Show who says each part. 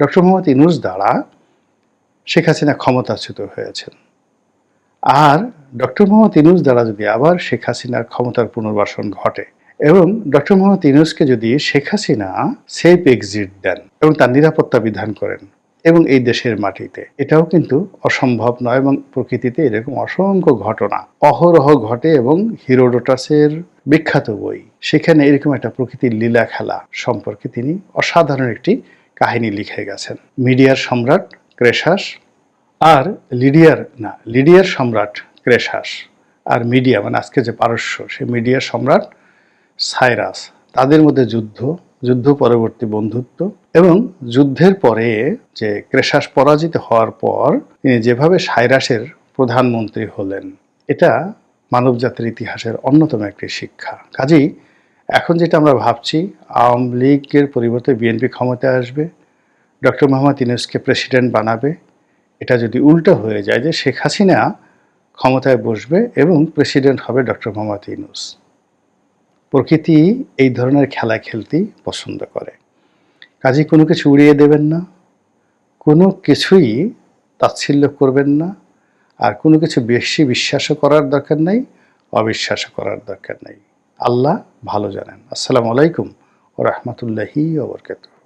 Speaker 1: Doctor Mohammad Yunus দ্বারা শেখ হাসিনা ক্ষমতাচ্যুত হয়েছেন। আর ডক্টর মোহাম্মদ ইনুস দ্বারা যদি আবার শেখ হাসিনার ক্ষমতার পুনর্বাসন ঘটে এবং ডক্টর মোহাম্মদ ইনুসকে যদি শেখ হাসিনা সেফ এক্সিট দেন এবং তার নিরাপত্তা বিধান করেন এবং এই দেশের মাটিতে, এটাও কিন্তু অসম্ভব নয় এবং প্রকৃতিতে এরকম অসংখ্য ঘটনা, অহরহ ঘটে এবং হিরোডোটাসের বিখ্যাত বই, সেখানে এরকম একটা প্রকৃতির লীলা খেলা সম্পর্কে তিনি অসাধারণ একটি কাহিনী লিখে গেছেন। মিডিয়ার সম্রাট ক্রেশাস আর লিডিয়ার, না, লিডিয়ার সম্রাট ক্রেশাস আর মিডিয়া মানে আজকে যে পারস্য, সে মিডিয়ার সম্রাট সাইরাস। তাদের মধ্যে যুদ্ধ যুদ্ধ পরবর্তী বন্ধুত্ব এবং যুদ্ধের পরে যে ক্রেশাস পরাজিত হওয়ার পর তিনি যেভাবে সাইরাসের প্রধানমন্ত্রী হলেন, এটা মানবজাতির ইতিহাসের অন্যতম একটি শিক্ষা। কাজেই এখন যেটা আমরা ভাবছি, আওয়ামী লীগের পরিবর্তে বিএনপি ক্ষমতায় আসবে, ডক্টর মোহাম্মদ ইউনুসকে প্রেসিডেন্ট বানাবে। এটা যদি উল্টো হয়ে যায় যে শেখ হাসিনা ক্ষমতায় বসবে এবং প্রেসিডেন্ট হবে ডক্টর মোহাম্মদ ইউনুস। প্রকৃতি এই ধরনের খেলা খেলতেই পছন্দ করে। কাজে কোনো কিছু উড়িয়ে দেবেন না, কোনো কিছুই তাচ্ছিল্য করবেন না, আর কোনো কিছু বেশি বিশ্বাসও করার দরকার নেই, অবিশ্বাসও করার দরকার নেই। আল্লাহ ভালো জানেন। আসসালামু আলাইকুম ও রহমতুল্লাহি ওবরকাতুহ